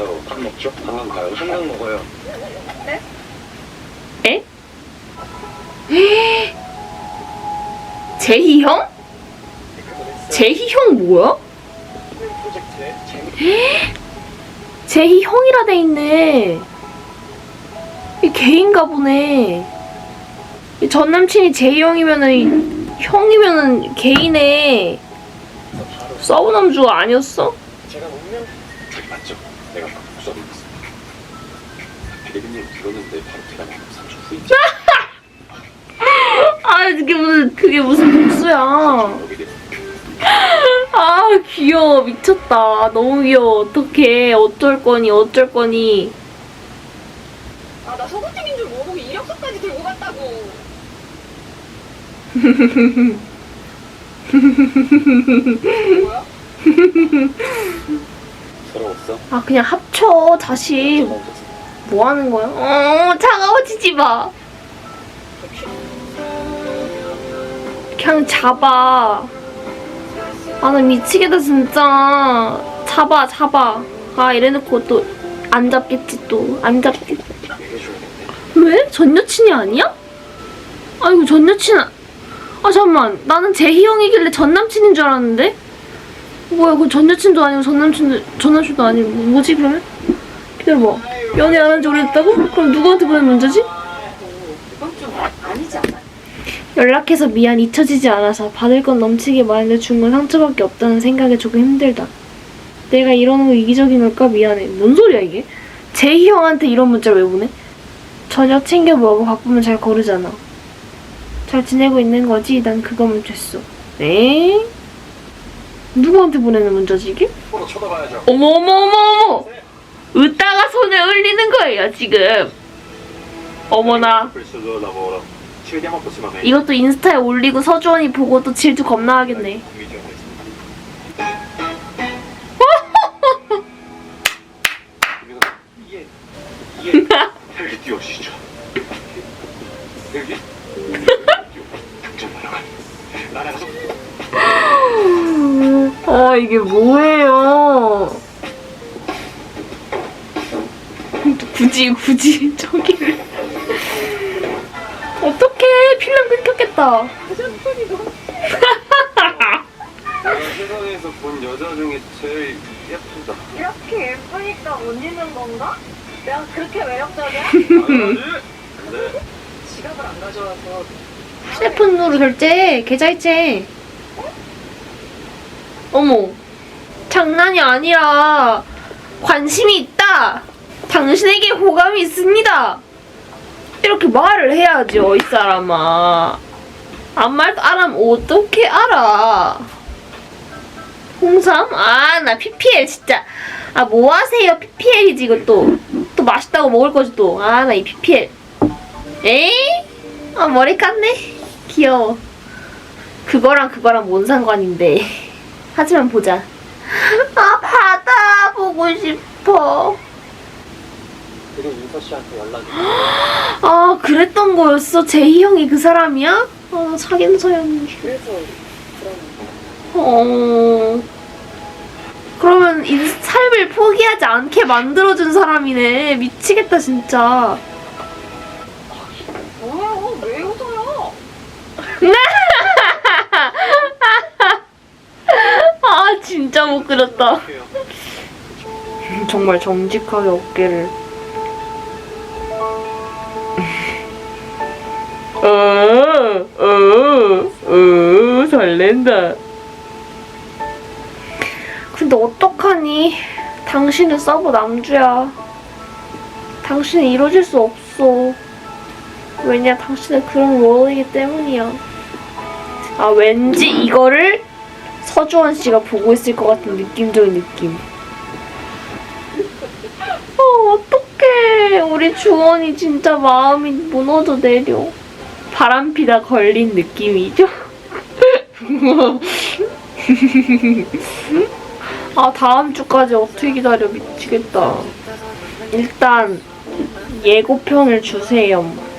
가요. 밥 먹죠? 한강 가요. 한강 먹어요. 에? 제희 형? 제희 형 뭐야? 재밌 제희 형이라 돼 있네. 이 개인가 보네. 이전 남친이 제희 형이면은 이 형이면은 개이네. 바로 서브 남주가 아니었어? 제가 운명 저기 맞죠? 써드렸어. 피디님 들었는데 바로 대답이 3초 후인지 아 그게 무슨 그게 무슨 복수야. 여기. 아 귀여워 미쳤다. 너무 귀여워. 어떡해 어쩔 거니 어쩔 거니. 아, 나 소개팅인 줄 모르고 이력서까지 들고 갔다고. 뭐야? 서러웠어? 아 그냥 합쳐 다시 서러웠어. 뭐 하는 거야? 어 차가워지지 마. 그냥 잡아. 아 나 미치겠다 진짜. 잡아 잡아. 아 이래놓고 또 안 잡겠지 또 안 잡겠지. 왜? 전 여친이 아니야? 아이고 전 여친 아 아, 잠만 나는 제희 형이길래 전 남친인 줄 알았는데 뭐야 그 전 여친도 아니고 전 남친도 전 남친도 아니고 뭐지 그러면? 기다려봐 연애 안 한 지 오래됐다고? 그럼 누구한테 보낸 문제지? 이건 좀 아니지 않아? 연락해서 미안 잊혀지지 않아서 받을 건 넘치게 많은데 준 건 상처밖에 없다는 생각에 조금 힘들다 내가 이러는 거 이기적인 걸까 미안해 뭔 소리야 이게 제희 형한테 이런 문자를 왜 보내? 저녁 챙겨 먹어 바쁘면 잘 거르잖아 잘 지내고 있는 거지? 난 그거면 됐어 에? 누구한테 보내는 문자지 이게? 서로 쳐다봐야죠. 어머 어머 어머 어머 으따가 손을 흘리는 거예요 지금 어머나. 이것도 인스타에 올리고 서주원이 보고 또 질투 겁나 하겠네. 헬기 띄워주시죠. 헬기? 당장 날아가. 날아가서 아 이게 뭐예요? 굳이 굳이 저기를 어떡해 필름 끊겼겠다 세상에서 본 여자 중에 제일 예쁘다. 이렇게 예쁘니까 못 입는 건가? 내가 그렇게 매력적이야? 당연하지? 근데 지갑을 안 가져와서 휴대폰으로 결제 계좌이체 어머 장난이 아니라 관심이 있다. 당신에게 호감이 있습니다. 이렇게 말을 해야죠 이 사람아. 아무 말도 안 하면 어떻게 알아. 홍삼? 아 나 PPL 진짜. 아 뭐 하세요 PPL이지 이것도 또. 맛있다고 먹을 거지 또. 아 나 이 PPL 에이? 아 머리 깠네? 귀여워. 그거랑 그거랑 뭔 상관인데 하지만 보자. 아 바다 보고 싶어. 그리고 윤서 씨한테 연락이 아 그랬던 거였어. 제희 형이 그 사람이야? 아 사귄 사람이. 그래서 그런 어. 그러면 이 삶을 포기하지 않게 만들어준 사람이네. 미치겠다 진짜. 뭐야? 왜 웃어요? 아 진짜 못 그렸다. 정말 정직하게 어깨를. 어, 어, 어, 설렌다. 근데 어떡하니? 당신은 서브 남주야. 당신은 이루어질 수 없어. 왜냐, 당신은 그런 롤이기 때문이야. 아, 왠지 이거를 서주원 씨가 보고 있을 것 같은 느낌적인 느낌. 어, 어떡해. 우리 주원이 진짜 마음이 무너져 내려. 바람피다 걸린 느낌이죠? 아, 다음 주까지 어떻게 기다려. 미치겠다. 일단, 예고편을 주세요.